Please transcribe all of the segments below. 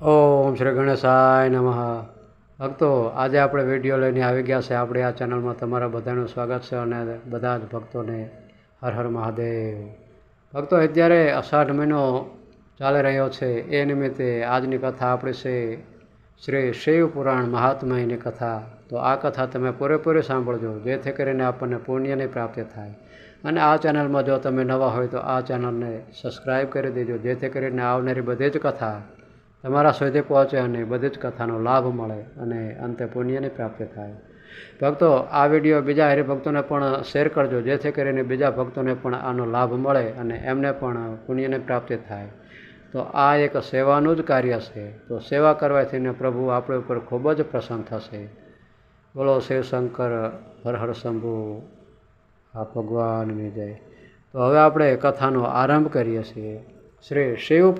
ઓમ શ્રી ગણેશાય નમઃ. ભક્તો, આજે આપણે વીડિયો લઈને આવી ગયા છે. આપણે આ ચેનલમાં તમારા બધાનું સ્વાગત છે અને બધા જ ભક્તોને હર હર મહાદેવ. ભક્તો, અત્યારે અષાઢ મહિનો ચાલી રહ્યો છે. એ નિમિત્તે આજની કથા આપણી છે શ્રી શિવ પુરાણ મહાત્માની કથા. તો આ કથા તમે પૂરેપૂરી સાંભળજો, જેથી કરીને આપણને પુણ્યની પ્રાપ્તિ થાય. અને આ ચેનલમાં જો તમે નવા હોય તો આ ચેનલને સબસ્ક્રાઈબ કરી દેજો, જેથી કરીને આવનારી બધી જ કથા તમારા સુધી પહોંચે અને બધી જ કથાનો લાભ મળે અને અંતે પુણ્યની પ્રાપ્તિ થાય. ભક્તો, આ વીડિયો બીજા હરિભક્તોને પણ શેર કરજો, જેથી કરીને બીજા ભક્તોને પણ આનો લાભ મળે અને એમને પણ પુણ્યની પ્રાપ્તિ થાય. તો આ એક સેવાનું જ કાર્ય છે. તો સેવા કરવાથી પ્રભુ આપણી ઉપર ખૂબ જ પ્રસન્ન થશે. બોલો શિવશંકર હર હર શંભુ આ ભગવાનની જય. તો હવે આપણે કથાનો આરંભ કરીએ છીએ. શ્રી શિવ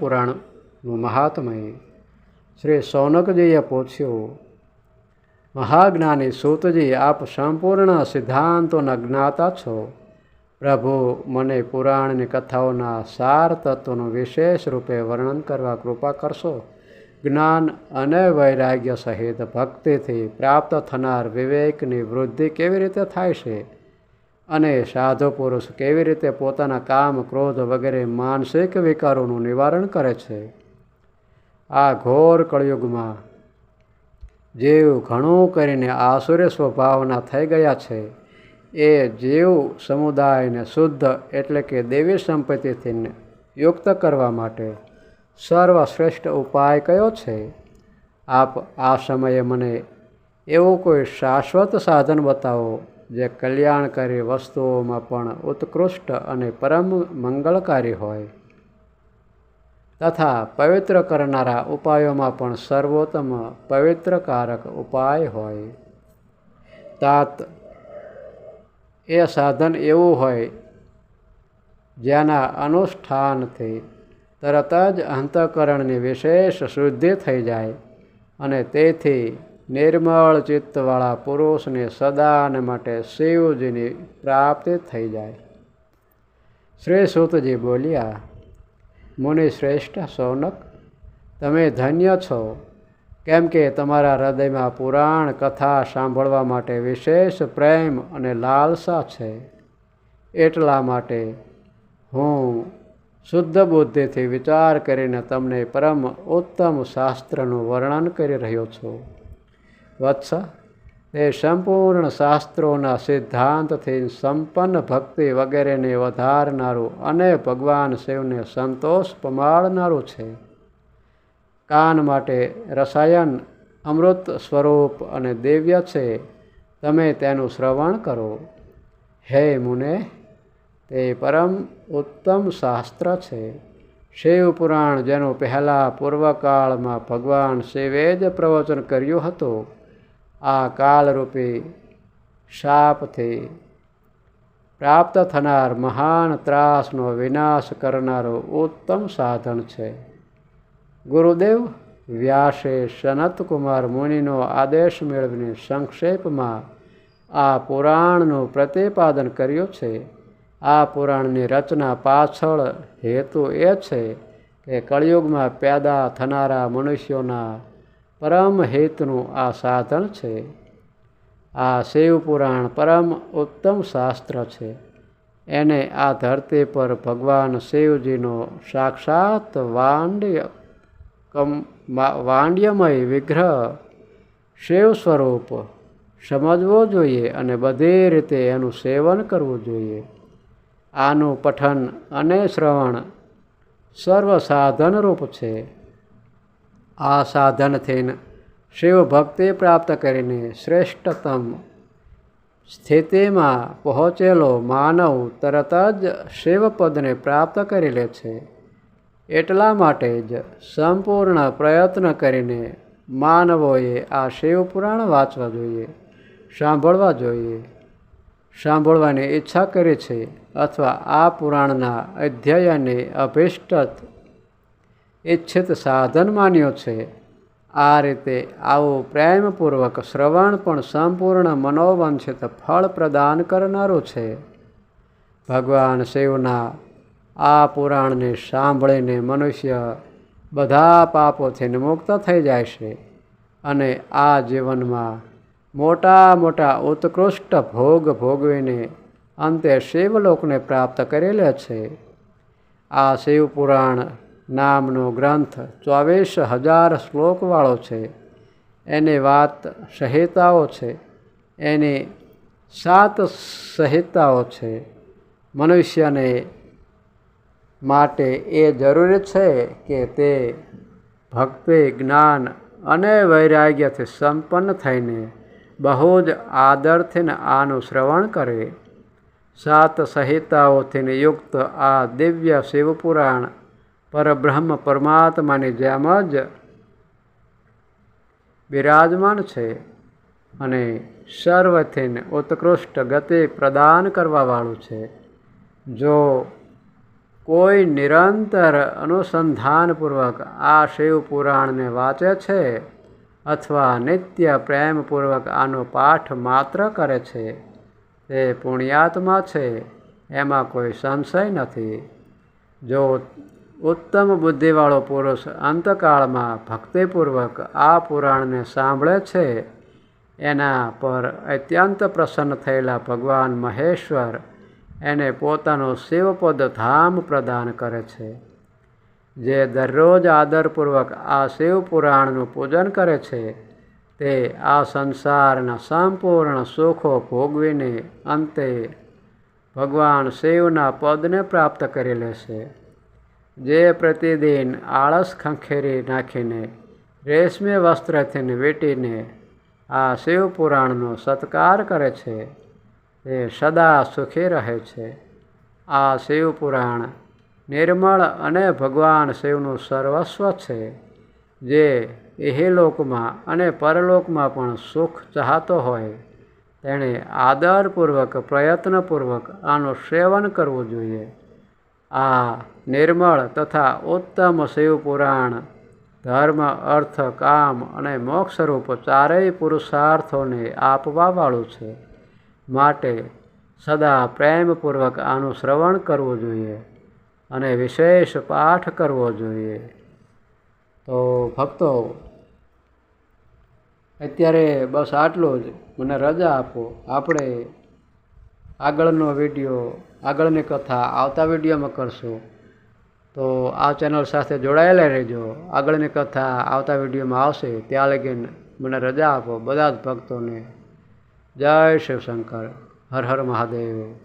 પુરાણનું મહાત્મય શ્રી સૌનકજીએ પૂછ્યું, મહાજ્ઞાની સૂતજી, આપ સંપૂર્ણ સિદ્ધાંતોના જ્ઞાતા છો. પ્રભુ, મને પુરાણની કથાઓના સાર તત્વનું વિશેષ રૂપે વર્ણન કરવા કૃપા કરશો. જ્ઞાન અને વૈરાગ્ય સહિત ભક્તિથી પ્રાપ્ત થનાર વિવેકની વૃદ્ધિ કેવી રીતે થાય છે? અને સાધુ પુરુષ કેવી રીતે પોતાના કામ, ક્રોધ વગેરે માનસિક વિકારોનું નિવારણ કરે છે? આ ઘોર કળયુગમાં જેવ ઘણું કરીને આસુર્ય સ્વભાવના થઈ ગયા છે, એ જીવ સમુદાયને શુદ્ધ એટલે કે દેવી સંપત્તિથી યુક્ત કરવા માટે સર્વશ્રેષ્ઠ ઉપાય કયો છે? આપ આ સમયે મને એવું કોઈ શાશ્વત સાધન બતાવો જે કલ્યાણકારી વસ્તુઓમાં પણ ઉત્કૃષ્ટ અને પરમ મંગળકારી હોય. તથા પવિત્ર કરનારા ઉપાયોમાં પણ સર્વોત્તમ પવિત્રકારક ઉપાય હોય. તાત, એ સાધન એવું હોય જેના અનુષ્ઠાનથી તરત જ અંતઃકરણની વિશેષ શુદ્ધિ થઈ જાય અને તેથી નિર્મળ ચિત્તવાળા પુરુષને સદાને માટે શિવજીની પ્રાપ્તિ થઈ જાય. શ્રી સૂતજી બોલ્યા મુનિ શ્રેષ્ઠ સૌનક, તમે ધન્ય છો, કેમ કે તમારા હૃદયમાં પુરાણ કથા સાંભળવા માટે વિશેષ પ્રેમ અને લાલસા છે. એટલા માટે હું શુદ્ધ બુદ્ધિથી વિચાર કરીને તમને પરમ ઉત્તમ શાસ્ત્રનું વર્ણન કરી રહ્યો છું. વત્સ તે સંપૂર્ણ શાસ્ત્રોના સિદ્ધાંતથી સંપન્ન ભક્તિ વગેરેને વધારનારું અને ભગવાન શિવને સંતોષ પમાડનારું છે. કાન માટે રસાયણ, અમૃત સ્વરૂપ અને દિવ્ય છે. તમે તેનું શ્રવણ કરો. હે મુને, તે પરમ ઉત્તમ શાસ્ત્ર છે. શિવ પુરાણ જેનું પહેલાં પૂર્વકાળમાં ભગવાન શિવે જ પ્રવચન કર્યું હતું. આ કાળરૂપી શાપથી પ્રાપ્ત થનાર મહાન ત્રાસનો વિનાશ કરનારો ઉત્તમ સાધન છે. ગુરુદેવ વ્યાસે સનતકુમાર મુનિનો આદેશ મેળવીને સંક્ષેપમાં આ પુરાણનું પ્રતિપાદન કર્યું છે. આ પુરાણની રચના પાછળ હેતુ એ છે કે કળિયુગમાં પેદા થનારા મનુષ્યોના પરમ હેતનું આ સાધન છે. આ શિવ પુરાણ પરમ ઉત્તમ શાસ્ત્ર છે. એને આ ધરતી પર ભગવાન શિવજીનો સાક્ષાત વાંડ્ય કમ વાંડ્યમય વિગ્રહ શિવ સ્વરૂપ સમજવો જોઈએ અને બધી રીતે એનું સેવન કરવું જોઈએ. આનું પઠન અને શ્રવણ સર્વ સાધનરૂપ છે. આ સાધનથી શિવ ભક્તિ પ્રાપ્ત કરીને શ્રેષ્ઠતમ સ્થિતિમાં પહોંચેલો માનવ તરત જ શિવપદને પ્રાપ્ત કરી લે છે. એટલા માટે જ સંપૂર્ણ પ્રયત્ન કરીને માનવોએ આ શિવપુરાણ વાંચવા જોઈએ, સાંભળવા જોઈએ. સાંભળવાની ઈચ્છા કરી છે અથવા આ પુરાણના અધ્યયને અભિષ્ટ ઈચ્છિત સાધન માન્યો છે. આ રીતે આવું પ્રેમપૂર્વક શ્રવણ પણ સંપૂર્ણ મનોવાંછિત ફળ પ્રદાન કરનારું છે. ભગવાન શિવના આ પુરાણને સાંભળીને મનુષ્ય બધા પાપોથી મુક્ત થઈ જાય છે અને આ જીવનમાં મોટા મોટા ઉત્કૃષ્ટ ભોગ ભોગવીને અંતે શિવલોકને પ્રાપ્ત કરી છે. આ શિવપુરાણ નામનો ગ્રંથ ચોવીસ હજાર શ્લોકવાળો છે. એની વાત સંહિતાઓ છે. એની સાત સંહિતાઓ છે. મનુષ્યને માટે એ જરૂરી છે કે તે ભક્તિ, જ્ઞાન અને વૈરાગ્યથી સંપન્ન થઈને બહુ જ આદરથી આનું શ્રવણ કરે. સાત સંહિતાઓથી યુક્ત આ દિવ્ય શિવપુરાણ પરબ્રહ્મ પરમાત્માની જેમ જ બિરાજમાન છે અને સર્વથી ઉત્કૃષ્ટ ગતિ પ્રદાન કરવાવાળું છે. જો કોઈ નિરંતર અનુસંધાનપૂર્વક આ શિવ પુરાણને વાંચે છે અથવા નિત્ય પ્રેમપૂર્વક આનો પાઠ માત્ર કરે છે, તે પુણ્યાત્મા છે, એમાં કોઈ સંશય નથી. જો ઉત્તમ બુદ્ધિવાળો પુરુષ અંતકાળમાં ભક્તિપૂર્વક આ પુરાણને સાંભળે છે, એના પર અત્યંત પ્રસન્ન થયેલા ભગવાન મહેશ્વર એને પોતાનું શિવપદ ધામ પ્રદાન કરે છે, જે દરરોજ આદરપૂર્વક આ શિવ પુરાણનું પૂજન કરે છે, તે આ સંસારના સંપૂર્ણ સુખો ભોગવીને અંતે ભગવાન શિવના પદને પ્રાપ્ત કરી લેશે જે પ્રતિદિન આળસ ખંખેરી નાખીને, રેશમી વસ્ત્રથી વીંટીને આ શિવ પુરાણનો સત્કાર કરે છે તે સદા સુખી રહે છે. આ શિવ પુરાણ નિર્મળ અને ભગવાન શિવનું સર્વસ્વ છે, જે ઇહલોકમાં અને પરલોકમાં પણ સુખ ચાહતો હોય, તેણે આદરપૂર્વક, પ્રયત્નપૂર્વક આનું સેવન કરવું જોઈએ. આ નિર્મળ તથા ઉત્તમ શિવ પુરાણ ધર્મ, અર્થ, કામ અને મોક્ષરૂપ ચારેય પુરુષાર્થોને આપવાવાળું છે. માટે સદા પ્રેમપૂર્વક આનું શ્રવણ કરવું જોઈએ અને વિશેષ પાઠ કરવો જોઈએ. તો ભક્તો, અત્યારે બસ આટલું જ. મને રજા આપો. આપણે આગળનો વીડિયો આગળની કથા આવતા વિડીયોમાં કરશું. તો આ ચેનલ સાથે જોડાયેલા રહેજો. આગળની કથા આવતા વિડીયોમાં આવશે. ત્યાં લગી મને રજા આપો બધા જ ભક્તોને. જય શિવશંકર. હર હર મહાદેવ.